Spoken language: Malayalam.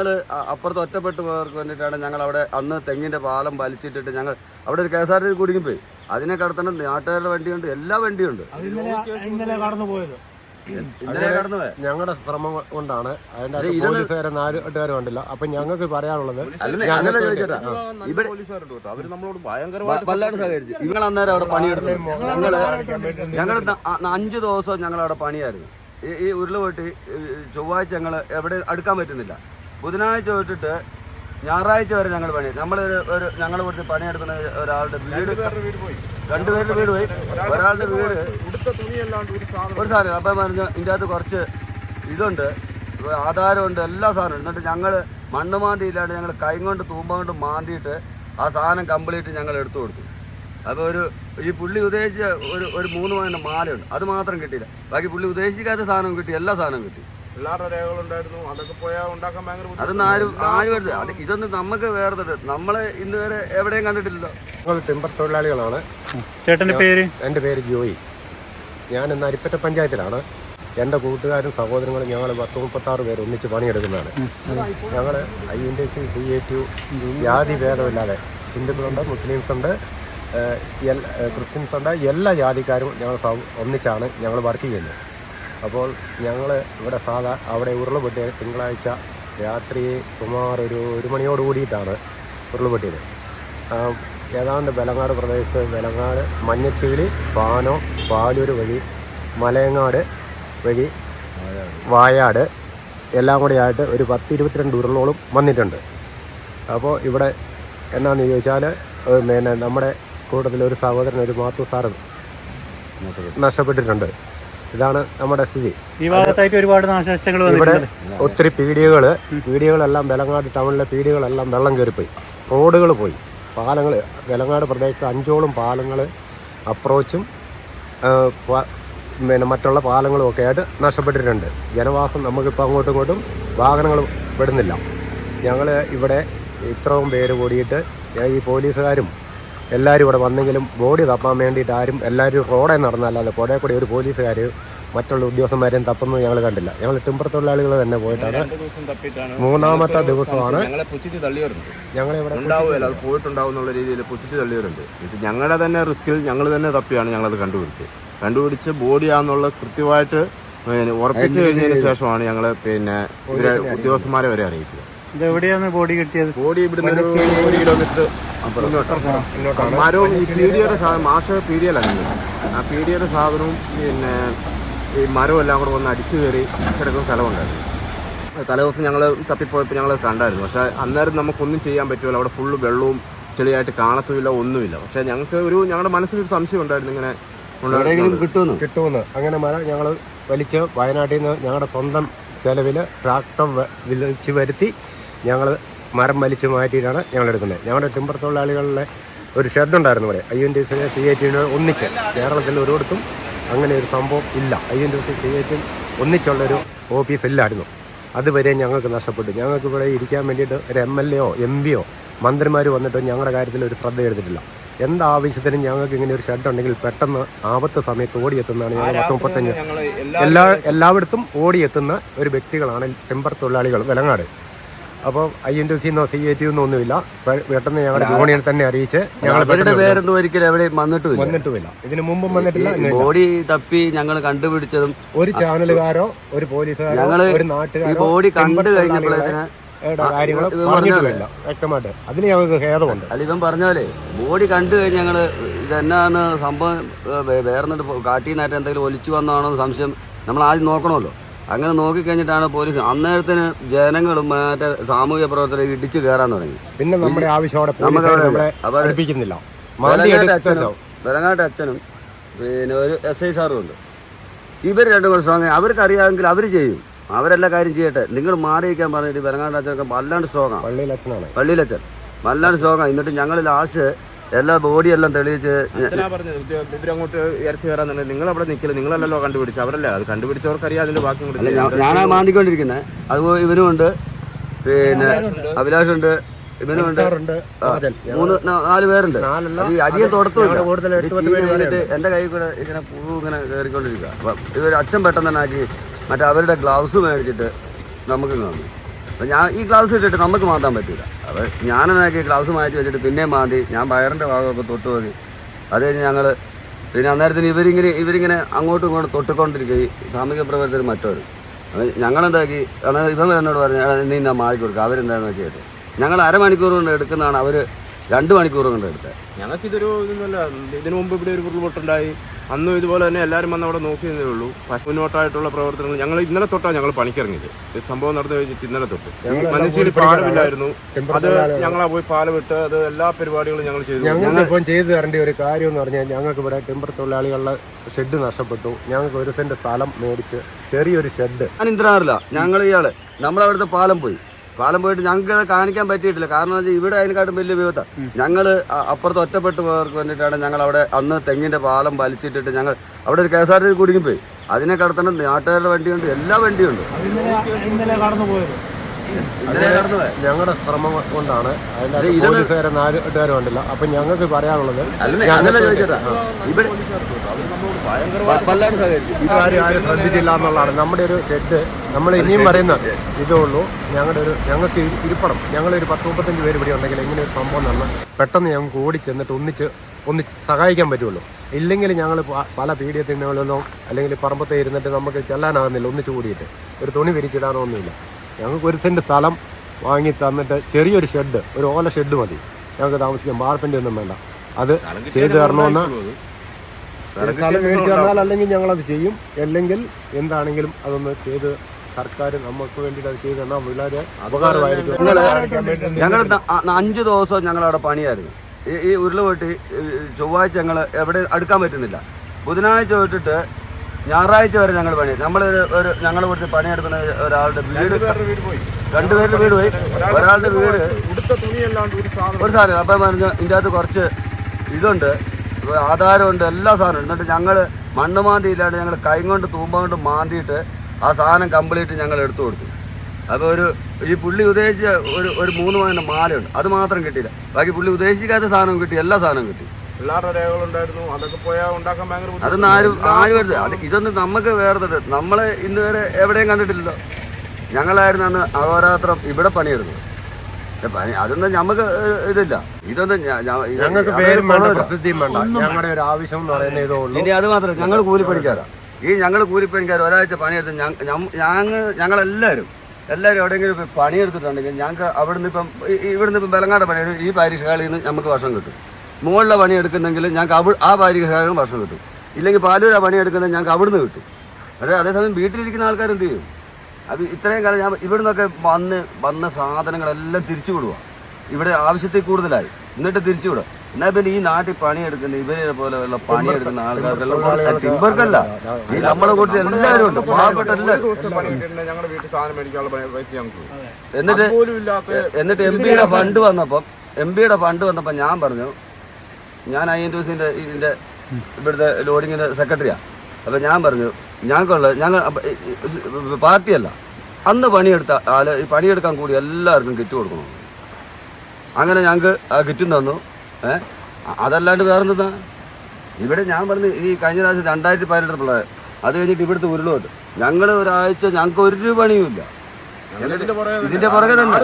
ഞങ്ങൾ അപ്പുറത്ത് ഒറ്റപ്പെട്ടു പോയവർക്ക് വേണ്ടിയിട്ടാണ് ഞങ്ങൾ അവിടെ അന്ന് തെങ്ങിന്റെ പാലം വലിച്ചിട്ടിട്ട് ഞങ്ങൾ അവിടെ ഒരു കെ എസ് ആർ ടി കുടുങ്ങിപ്പോയി അതിനെ കടത്തണം. നാട്ടുകാരുടെ വണ്ടിയുണ്ട്. എല്ലാ വണ്ടിയുണ്ട്. ഉണ്ട് ഇന്നലെ ഇന്നലെ കടന്നു പോയത്. ഇന്നലെ കടന്നു പോയെ. ഞങ്ങളുടെ ശ്രമം കൊണ്ടാണ് അതിന്റെ പക്ഷേ നാല് പോലീസുകാരെ നാലുകാരും അപ്പൊ ഞങ്ങൾക്ക് പറയാനുള്ളത് നിങ്ങൾ അന്നേരം അവിടെ പണിയെടുത്തു. ഞങ്ങൾ ഞങ്ങൾ അഞ്ചു ദിവസം ഞങ്ങൾ അവിടെ പണിയായിരുന്നു. ഈ ഉരുൾ പൊട്ടി ചൊവ്വാഴ്ച ഞങ്ങൾ എവിടെ അടുക്കാൻ പറ്റുന്നില്ല. ബുധനാഴ്ച തൊട്ടിട്ട് ഞായറാഴ്ച വരെ ഞങ്ങൾ പണി നമ്മൾ ഒരു ഞങ്ങൾ ഇവിടുത്തെ പണിയെടുക്കുന്ന ഒരാളുടെ വീട് രണ്ടുപേരുടെ വീട് പോയി. ഒരാളുടെ വീട് ഒരു സാധനം. ഒരു സാധനം. അപ്പം പറഞ്ഞു ഇതിന്റെ അകത്ത് കുറച്ച് ഇതുണ്ട്. ആധാരമുണ്ട് എല്ലാ സാധനവും എന്നിട്ട് ഞങ്ങൾ മണ്ണ് മാന്തി ഇല്ലാണ്ട് ഞങ്ങൾ കൈ കൊണ്ട് തൂമ്പ കൊണ്ട് മാന്തിയിട്ട് ആ സാധനം കംപ്ലീറ്റ് ഞങ്ങൾ എടുത്തു കൊടുത്തു. അപ്പോൾ ഒരു ഈ പുള്ളി ഉദ്ദേശിച്ച ഒരു ഒരു മൂന്ന് പവന്റെ മാലയുണ്ട്. അത് മാത്രം കിട്ടിയില്ല. ബാക്കി പുള്ളി ഉദ്ദേശിക്കാത്ത സാധനവും കിട്ടി എല്ലാ സാധനവും കിട്ടി. പിള്ളേരുടെ രേഖകളുണ്ടായിരുന്നു. അതൊക്കെ പോയാൽ ഉണ്ടാക്കാൻ ഭയങ്കര. അതൊന്നും ആരും ആരും അത് ഇതൊന്നും നമുക്ക് വേറെ നമ്മളെ ഇന്ന് വരെ എവിടെയും കണ്ടിട്ടില്ലല്ലോ. ഞങ്ങൾ ടിമ്പർ തൊഴിലാളികളാണ്. ചേട്ടന്റെ പേര്? എന്റെ പേര് ജോയി. ഞാൻ ഇന്ന് അരിപ്പറ്റ പഞ്ചായത്തിലാണ്. എന്റെ കൂട്ടുകാരും സഹോദരങ്ങളും ഞങ്ങൾ പത്ത് മുപ്പത്താറ് പേര് ഒന്നിച്ച് പണിയെടുക്കുന്നതാണ്. ഞങ്ങൾ I N T C C A to ജാതി ഭേദമില്ലാതെ ഹിന്ദുക്കളുണ്ട് മുസ്ലിംസ് ഉണ്ട് ക്രിസ്ത്യൻസ് ഉണ്ട് എല്ലാ ജാതിക്കാരും ഞങ്ങൾ ഒന്നിച്ചാണ് ഞങ്ങൾ വർക്ക് ചെയ്യുന്നത്. അപ്പോൾ ഞങ്ങൾ ഇവിടെ സാധാ അവിടെ ഉരുളപൊട്ടിയ തിങ്കളാഴ്ച രാത്രി സുമാർ ഒരു ഒരു മണിയോട് കൂടിയിട്ടാണ് ഉരുളപൊട്ടിയത്. ഏതാണ്ട് വെലങ്ങാട് പ്രദേശത്ത് വെലങ്ങാട് മഞ്ഞച്ചീലി പാനോ പാലൂർ വഴി മലയങ്ങാട് വഴി വായാട് എല്ലാം കൂടി ആയിട്ട് ഒരു പത്ത് ഇരുപത്തിരണ്ട് ഉരുളോളം വന്നിട്ടുണ്ട്. അപ്പോൾ ഇവിടെ എന്നാന്ന് ചോദിച്ചാൽ പിന്നെ നമ്മുടെ കൂട്ടത്തിൽ ഒരു സഹോദരൻ ഒരു മാത്തു സാറ് നഷ്ടപ്പെട്ടിട്ടുണ്ട്. ഇതാണ് നമ്മുടെ സ്ഥിതി. ഈ ഭാഗത്തായിട്ട് ഒരുപാട് നാശനഷ്ടങ്ങൾ ഇവിടെ ഒത്തിരി പീടികകൾ പീടികകളെല്ലാം വെലങ്ങാട് ടൗണിലെ പീടികകളെല്ലാം വെള്ളം കയറിപ്പോയി. റോഡുകൾ പോയി. പാലങ്ങൾ വെലങ്ങാട് പ്രദേശത്ത് അഞ്ചോളം പാലങ്ങൾ അപ്രോച്ചും പിന്നെ മറ്റുള്ള പാലങ്ങളും ഒക്കെ ആയിട്ട് നഷ്ടപ്പെട്ടിട്ടുണ്ട്. ജനവാസം നമുക്കിപ്പോൾ അങ്ങോട്ടും ഇങ്ങോട്ടും വാഹനങ്ങൾ വിടുന്നില്ല. ഞങ്ങൾ ഇവിടെ ഇത്രയും പേര് കൂടിയിട്ട് ഈ പോലീസുകാരും എല്ലാവരും ഇവിടെ വന്നെങ്കിലും ബോഡി തപ്പാൻ വേണ്ടിയിട്ട് ആരും എല്ലാവരും റോഡേ നടന്നല്ലാതെ പുഴയിൽ കൂടി ഒരു പോലീസുകാർ മറ്റുള്ള ഉദ്യോഗസ്ഥന്മാരെയും തപ്പുന്നത് ഞങ്ങൾ കണ്ടില്ല. ഞങ്ങൾ ടിമ്പർ തൊഴിലാളികൾ തന്നെ പോയിട്ടാണ്. മൂന്നാമത്തെ ദിവസമാണ്. ഞങ്ങളെ പുച്ഛിച്ച് തള്ളിയവരുണ്ട്. ഞങ്ങളിവിടെ ഉണ്ടാവുമല്ലോ അത് പോയിട്ടുണ്ടാവും രീതിയിൽ പുച്ഛിച്ച് തള്ളിയവരുണ്ട്. ഇത് ഞങ്ങളുടെ തന്നെ റിസ്കിൽ ഞങ്ങൾ തന്നെ തപ്പിയാണ് ഞങ്ങളത് കണ്ടുപിടിച്ചത്. കണ്ടുപിടിച്ച് ബോഡിയാന്നുള്ള കൃത്യമായിട്ട് പിന്നെ ഉറപ്പിച്ചു കഴിഞ്ഞതിന് ശേഷമാണ് ഞങ്ങൾ പിന്നെ ഇവരെ ഉദ്യോഗസ്ഥന്മാരെ വരെ അറിയിച്ചത്. ഇതെവിടെയാണ് ബോഡി കിട്ടിയത്? ബോഡി ഇവിടുന്ന് ഒരു ഒരു കിലോമീറ്റർ മരവും ഈ പീഡിയുടെ സാധനം മാഷ പീഡിയല്ല ആ പീഡിയുടെ സാധനവും പിന്നെ ഈ മരം എല്ലാം കൂടെ വന്ന് അടിച്ചു കയറി കിടക്കുന്ന സ്ഥലമുണ്ടായിരുന്നു. തലേ തലേദിവസം ഞങ്ങൾ തപ്പിപ്പോയപ്പോൾ ഞങ്ങൾ കണ്ടായിരുന്നു. പക്ഷേ അന്നേരം നമുക്കൊന്നും ചെയ്യാൻ പറ്റുമല്ലോ അവിടെ ഫുള്ള് വെള്ളവും ചെളിയായിട്ട് കാണത്തുമില്ല ഒന്നുമില്ല. പക്ഷേ ഞങ്ങൾക്ക് ഒരു ഞങ്ങളുടെ മനസ്സിലൊരു സംശയം ഉണ്ടായിരുന്നു ഇങ്ങനെ കിട്ടുമെന്ന്. കിട്ടുമെന്ന്. അങ്ങനെ മര ഞങ്ങൾ വലിച്ച് വയനാട്ടിൽ നിന്ന് ഞങ്ങളുടെ സ്വന്തം ചെലവിൽ ട്രാക്ടർ വിളിച്ച് വരുത്തി ഞങ്ങൾ മരം വലിച്ച് മാറ്റിയിട്ടാണ് ഞങ്ങൾ എടുക്കുന്നത്. ഞങ്ങളുടെ ടിമ്പർ തൊഴിലാളികളുടെ ഒരു ഷെഡ് ഉണ്ടായിരുന്നു ഇവിടെ. I N T C C I ടിന് ഒന്നിച്ച്. കേരളത്തിൽ ഒരിടത്തും അങ്ങനെ ഒരു സംഭവം ഇല്ല. I N T C C I ഒന്നിച്ചുള്ളൊരു office ഇല്ലായിരുന്നു. അതുവരെ ഞങ്ങൾക്ക് നഷ്ടപ്പെട്ടു. ഞങ്ങൾക്ക് ഇവിടെ ഇരിക്കാൻ വേണ്ടിയിട്ട് ഒരു എം എൽ എയോ എം പിയോ മന്ത്രിമാർ വന്നിട്ട് ഞങ്ങളുടെ കാര്യത്തിൽ ഒരു ശ്രദ്ധ എടുത്തിട്ടില്ല. എന്താവശ്യത്തിനും ഞങ്ങൾക്ക് ഇങ്ങനെ ഒരു ഷെഡ് ഉണ്ടെങ്കിൽ പെട്ടെന്ന് ആപത്ത് സമയത്ത് ഓടിയെത്തുന്നതാണ് ഞങ്ങൾ പത്ത് മുപ്പത്തഞ്ച് എല്ലാ എല്ലായിടത്തും ഓടിയെത്തുന്ന ഒരു വ്യക്തികളാണ് ടെമ്പർ തൊഴിലാളികൾ വിലങ്ങാട്. അപ്പോൾ ഐ എൻ ടി സിന്നോ സി എ ടി ഒന്നും ഒന്നുമില്ല. പെട്ടെന്ന് ഞങ്ങളുടെ യൂണിയൻ തന്നെ അറിയിച്ച് ഞങ്ങൾ പെട്ടെന്ന് പേരൊന്നും ഒരിക്കലും എവിടെയും വന്നിട്ടുമില്ല. വന്നിട്ടുമില്ല. ഇതിനു മുമ്പും വന്നിട്ടില്ല ബോഡി തപ്പി ഞങ്ങൾ കണ്ടുപിടിച്ചതും ഒരു ചാനലുകാരോ ഒരു പോലീസുകാരോ ഒരു നാട്ടുകാരോ ബോഡി കണ്ടു കഴിഞ്ഞപ്പോഴത്തേന് കാര്യങ്ങൾ വ്യക്തമായിട്ട്. അതിന് ഞങ്ങൾക്ക് ഖേദമുണ്ട്. അല്ല ഇവൻ പറഞ്ഞ പോലെ ബോഡി കണ്ടു കഴിഞ്ഞാൽ ഞങ്ങൾ ഇതെന്നാണ് സംഭവം? വേറെ കാട്ടിന്നായിട്ട് എന്തെങ്കിലും ഒലിച്ചു വന്നാണോ സംശയം നമ്മൾ ആദ്യം നോക്കണമല്ലോ. അങ്ങനെ നോക്കിക്കഴിഞ്ഞിട്ടാണ് പോലീസ് അന്നേരത്തിന് ജനങ്ങളും മറ്റേ സാമൂഹ്യ പ്രവർത്തകരെ ഇടിച്ചു കയറാൻ തുടങ്ങി. പിന്നെ നമ്മുടെ ആവശ്യം വെലങ്ങാട്ട് അച്ഛനും പിന്നെ ഒരു എസ് ഐ സാറും ഉണ്ട്. ഇവർ രണ്ടും കൂടെ സ്ട്രോങ് അവർക്ക് അറിയാമെങ്കിൽ അവർ ചെയ്യും. അവരെല്ലാ കാര്യം ചെയ്യട്ടെ. നിങ്ങൾ മാറിയിരിക്കാൻ പറഞ്ഞിട്ട് വെലങ്ങാട്ട് അച്ഛനൊക്കെ വല്ലാണ്ട് സ്ട്രോങ്ങാണ് അച്ഛനാണ് പള്ളിയിലച്ഛൻ. വല്ലാണ്ട് സ്ട്രോങ്ങാണ് എന്നിട്ട് ഞങ്ങൾ ലാസ്റ്റ് എല്ലാ ബോഡിയെല്ലാം തെളിയിച്ച് അച്ഛനാ പറഞ്ഞത് ഉദ്യോ- ഇവരങ്ങോട്ട് ഇറച്ചി കയറാന്നുണ്ടെങ്കിൽ നിങ്ങൾ അവിടെ നിൽക്കില്ല നിങ്ങളല്ലല്ലോ കണ്ടുപിടിച്ചത് അവരല്ലേ? അത് കണ്ടുപിടിച്ചവർക്കറിയാം അതിന്റെ ബാക്കി കൂടി അല്ല ചെയ്യാം. ഞാ- ഞാനാ മാന്തിക്കൊണ്ടിരിക്കുന്നത് അതുപോലെ ഇവനുമുണ്ട്. പിന്നെ അഭിലാഷുണ്ട്. സാജൻ. മൂന്ന് നാ- നാല് പേരുണ്ട്. അധികം കഴിഞ്ഞിട്ട് എന്റെ കൈ കൂടെ ഇങ്ങനെ പുഴു ഇങ്ങനെ കയറിക്കൊണ്ടിരിക്കുക അപ്പൊ ഇവർ അച്ഛൻ പെട്ടെന്ന് തന്നെ ആക്കി മറ്റേ അവരുടെ ഗ്ലൗസ് മേടിച്ചിട്ട് നമുക്ക് തന്നു അപ്പോൾ ഞാൻ ഈ ഗ്ലൗസ് ഇട്ടിട്ട് നമുക്ക് മാറ്റാൻ പറ്റില്ല അത് ഞാനെന്നാക്കി ഗ്ലൗസ് മാറ്റി വെച്ചിട്ട് പിന്നെ മാന്തി. ഞാൻ വയറിന്റെ ഭാഗമൊക്കെ തൊട്ട് നോക്കി അത് കഴിഞ്ഞ് ഞങ്ങൾ പിന്നെ അന്നേരത്തിന് ഇവരിങ്ങനെ ഇവരിങ്ങനെ അങ്ങോട്ടും ഇങ്ങോട്ടും തൊട്ടിക്കൊണ്ടിരിക്കുക ഈ സാമൂഹിക പ്രവർത്തകർ മറ്റൊരു ഞങ്ങളെന്താക്കി? അന്നേരം ഇവൻ എന്നോട് പറഞ്ഞു "എടാ, നീ എന്നാ മാറി കൊടുക്കുക അവരെന്താണെന്ന് വെച്ചിട്ട് ഞങ്ങൾ അരമണിക്കൂർ കൊണ്ട് എടുക്കുന്നതാണ് അവർ രണ്ട് മണിക്കൂർ കൊണ്ട് എടുത്തത്. ഞങ്ങൾക്ക് ഇതൊരു ഇതൊന്നുമല്ല. ഇതിനു മുമ്പ് ഇവിടെ ഒരു ഉരുൾപൊട്ടുണ്ടായി അന്നും ഇതുപോലെ തന്നെ എല്ലാവരും വന്ന് അവിടെ നോക്കി നോക്കിയതേ ഉള്ളൂ. മുന്നോട്ടായിട്ടുള്ള പ്രവർത്തനങ്ങൾ ഞങ്ങൾ ഇന്നലെ തൊട്ടാണ് ഞങ്ങൾ പണിക്കിറങ്ങിയത്. ഈ സംഭവം നടന്നു കഴിഞ്ഞിട്ട് ഇന്നലെ തൊട്ട്. മനുഷ്യയിൽ പാലമില്ലായിരുന്നു അത് ഞങ്ങളാ പോയി പാല വിട്ട് അത് എല്ലാ പരിപാടികളും ഞങ്ങൾ ചെയ്തു. ഞങ്ങൾക്ക് ഇപ്പം ചെയ്തു തരേണ്ട ഒരു കാര്യം എന്ന് പറഞ്ഞാൽ ഞങ്ങൾക്ക് ഇവിടെ ടിമ്പർ തൊഴിലാളികളുടെ ഷെഡ് നഷ്ടപ്പെട്ടു. ഞങ്ങൾക്ക് ഒരു സെന്റ് സ്ഥലം മേടിച്ച് ചെറിയൊരു ഷെഡ്. ഞാൻ ഇന്ദ്രനാറില്ല ഞങ്ങൾ ഇയാൾ. നമ്മളവിടുത്തെ പാലം പോയി. പാലം പോയിട്ട് ഞങ്ങൾക്ക് അത് കാണിക്കാൻ പറ്റിയിട്ടില്ല. കാരണം വെച്ചാൽ ഇവിടെ അതിനെക്കാട്ടും വലിയ വിപത്ത. ഞങ്ങൾ അപ്പുറത്ത് ഒറ്റപ്പെട്ട് പോയവർക്ക് വേണ്ടിയിട്ടാണ് ഞങ്ങൾ അവിടെ അന്ന് തെങ്ങിന്റെ പാലം വലിച്ചിട്ടിട്ട് ഞങ്ങൾ അവിടെ ഒരു കെ എസ് ആർ ടി കുടുങ്ങിപ്പോയി. അതിനെ കടത്തണം. നാട്ടുകാരുടെ വണ്ടിയുണ്ട്. എല്ലാ വണ്ടിയുണ്ട്. ഇന്നലെ കടന്നു പോയത്. ഞങ്ങളുടെ ശ്രമം കൊണ്ടാണ്. അതിനകത്ത് നാല് പോലീസുകാരെ നാട്ടുകാരും ഉണ്ടല്ലോ അപ്പൊ ഞങ്ങൾക്ക് പറയാനുള്ളത് ആരും ശ്രദ്ധിച്ചില്ല എന്നുള്ളതാണ്. നമ്മുടെ ഒരു തെറ്റ്. നമ്മൾ ഇനിയും പറയുന്നത് ഇതേ ഉള്ളൂ. ഞങ്ങളുടെ ഒരു ഞങ്ങൾക്ക് ഇരി- ഇരിപ്പണം ഞങ്ങളൊരു പത്ത് മുപ്പത്തഞ്ച് പേര് ഇവിടെ ഉണ്ടെങ്കിൽ എങ്ങനെ ഒരു സംഭവം നടന്ന് പെട്ടെന്ന് ഞങ്ങൾക്ക് ഓടി ചെന്നിട്ട് ഒന്നിച്ച് ഒന്ന് സഹായിക്കാൻ പറ്റുള്ളൂ. ഇല്ലെങ്കിൽ ഞങ്ങൾ പല പീഡിയ തിന്നുകളിലോ അല്ലെങ്കിൽ പറമ്പത്തെ ഇരുന്നിട്ട് നമുക്ക് ചെല്ലാനാകുന്നില്ല. ഒന്നിച്ച് കൂടിയിട്ട്. ഒരു തുണി വിരിച്ചിടാനോ ഒന്നുമില്ല ഞങ്ങൾക്ക് ഒരു സെന്റ് സ്ഥലം വാങ്ങി തന്നിട്ട് ചെറിയൊരു ഷെഡ് ഒരു ഓല ഷെഡ് മതി. ഞങ്ങൾക്ക് താമസിക്കാൻ വാർപ്പിന്റെ ഒന്നും വേണ്ട. അത് ചെയ്തു തരണമെന്ന് സ്ഥലം മേടിച്ചു തന്നാൽ അല്ലെങ്കിൽ ഞങ്ങളത് ചെയ്യും. അല്ലെങ്കിൽ എന്താണെങ്കിലും അതൊന്ന് ചെയ്ത് സർക്കാർ നമുക്ക് വേണ്ടിയിട്ട് അത് ചെയ്ത് തന്നാൽ വളരെ ഉപകാരമായിരിക്കും. ഞങ്ങൾ അഞ്ച് ദിവസം ഞങ്ങളവിടെ പണിയായിരുന്നു. ഈ ഈ ഉരുൾ പൊട്ടി ചൊവ്വാഴ്ച ഞങ്ങൾ എവിടെ അടുക്കാൻ പറ്റുന്നില്ല. ബുധനാഴ്ച തൊട്ടിട്ട് ഞായറാഴ്ച വരെ ഞങ്ങൾ പണി നമ്മൾ ഒരു ഞങ്ങൾ ഇവിടുത്തെ പണിയെടുക്കുന്ന ഒരാളുടെ വീട് രണ്ടുപേരുടെ വീട് പോയി. ഒരാളുടെ വീട് ഒരു സാധനം ഒരു സാധനം. അപ്പം പറഞ്ഞു ഇതിന്റെ അകത്ത് കുറച്ച് ഇതുണ്ട്. ആധാരമുണ്ട് എല്ലാ സാധനവും എന്നിട്ട് ഞങ്ങൾ മണ്ണ് മാന്തി ഇല്ലാണ്ട് ഞങ്ങൾ കൈ കൊണ്ട് തൂമ്പ കൊണ്ട് മാന്തിയിട്ട് ആ സാധനം കംപ്ലീറ്റ് ഞങ്ങൾ എടുത്തു കൊടുത്തു. അപ്പോൾ ഒരു ഈ പുള്ളി ഉദ്ദേശിച്ച ഒരു ഒരു മൂന്ന് പവന്റെ മാലയുണ്ട്. അത് മാത്രം കിട്ടിയില്ല. ബാക്കി പുള്ളി ഉദ്ദേശിക്കാത്ത സാധനവും കിട്ടി എല്ലാ സാധനവും കിട്ടി. രേഖകളുണ്ടായിരുന്നു അതൊക്കെ പോയാൽ ഉണ്ടാക്കാൻ ഭയങ്കര അതൊന്നും ആരും ആരും വരുന്നത് അത് ഇതൊന്നും നമുക്ക് വേറെ നമ്മളെ ഇന്ന് വരെ എവിടെയും കണ്ടിട്ടില്ലല്ലോ. ഞങ്ങളായിരുന്നു അന്ന് അഹോരാത്രം ഇവിടെ പണിയെടുത്തത്. പണി അതൊന്നും നമുക്ക് ഇതില്ല. ഇതൊന്നും ഞങ്ങൾക്ക് പേരും വേണ്ട പ്രസിദ്ധിയും വേണ്ട. ഞങ്ങളുടെ ഒരു ആവശ്യം എന്ന് പറയുന്നത് ഇതേ ഉള്ളൂ ഇനി അത് മാത്രം ഞങ്ങൾ കൂലിപ്പണിക്കാരാ. ഈ ഞങ്ങൾ കൂലിപ്പണിക്കാർ ഒരാഴ്ച പണിയെടുത്ത് ഞങ്ങൾ ഞങ്ങളെല്ലാവരും എല്ലാവരും എവിടെയെങ്കിലും പോയി പണിയെടുത്തിട്ടുണ്ടെങ്കിൽ ഞങ്ങൾക്ക് അവിടുന്ന് ഇപ്പം ഇവിടുന്ന് ഇപ്പം ബലങ്ങാട് പണിയെടുത്ത് ഈ പാരിഷാളിൽ നിന്ന് നമുക്ക് വർഷം കിട്ടും. മുകളിലെ പണി എടുക്കുന്നെങ്കിൽ ഞങ്ങൾക്ക് അവ ആ പാരിഷാളിൽ ഭക്ഷണം കിട്ടും. ഇല്ലെങ്കിൽ പാലൂര പണിയെടുക്കുന്നത് ഞങ്ങൾക്ക് അവിടുന്ന് കിട്ടും. പക്ഷേ അതേസമയം വീട്ടിലിരിക്കുന്ന ആൾക്കാർ എന്ത് ചെയ്യും? അത് ഇത്രയും കാലം ഞാൻ ഇവിടെ നിന്നൊക്കെ വന്ന് വന്ന സാധനങ്ങളെല്ലാം തിരിച്ചു വിടുക ഇവിടെ ആവശ്യത്തിൽ കൂടുതലായി. എന്നിട്ട് തിരിച്ചു വിടുക എന്നാൽ പിന്നെ ഈ നാട്ടിൽ പണിയെടുക്കുന്ന ഇവരെ പോലെയുള്ള പണിയെടുക്കുന്ന ആൾക്കാർക്കെല്ലാം ടിമ്പർക്കല്ല. ഈ നമ്മളെ കൂട്ടത്തിൽ എല്ലാവരും ഉണ്ട്. പാവപ്പെട്ട പണി എന്നിട്ട് എന്നിട്ട് എം പിയുടെ ഫണ്ട് വന്നപ്പം എം പിയുടെ ഫണ്ട് വന്നപ്പോൾ ഞാൻ പറഞ്ഞു ഞാൻ ഐ എൻ ടി ഇതിന്റെ ഇവിടുത്തെ ലോഡിങ്ങിന്റെ സെക്രട്ടറിയാണ് അപ്പൊ ഞാൻ പറഞ്ഞു ഞങ്ങൾക്കുള്ള ഞങ്ങൾ പാർട്ടിയല്ല. അന്ന് പണിയെടുത്ത ആൽ പണിയെടുക്കാൻ കൂടി എല്ലാവർക്കും കിറ്റ് കൊടുക്കണം. അങ്ങനെ ഞങ്ങൾക്ക് ആ കിറ്റും തന്നു. ഏ? അതല്ലാണ്ട് വേറെ എന്താ ഇവിടെ ഞാൻ പറഞ്ഞു ഈ കഴിഞ്ഞ പ്രാവശ്യം രണ്ടായിരത്തി പതിനെട്ട് പിള്ളേർ അത് കഴിഞ്ഞിട്ട് ഇവിടുത്തെ ഉരുളോട്ട്. ഞങ്ങൾ ഒരാഴ്ച ഞങ്ങൾക്ക് ഒരു പണിയും ഇല്ല ഞങ്ങൾ ഇതിന്റെ പുറകെ തന്നെ.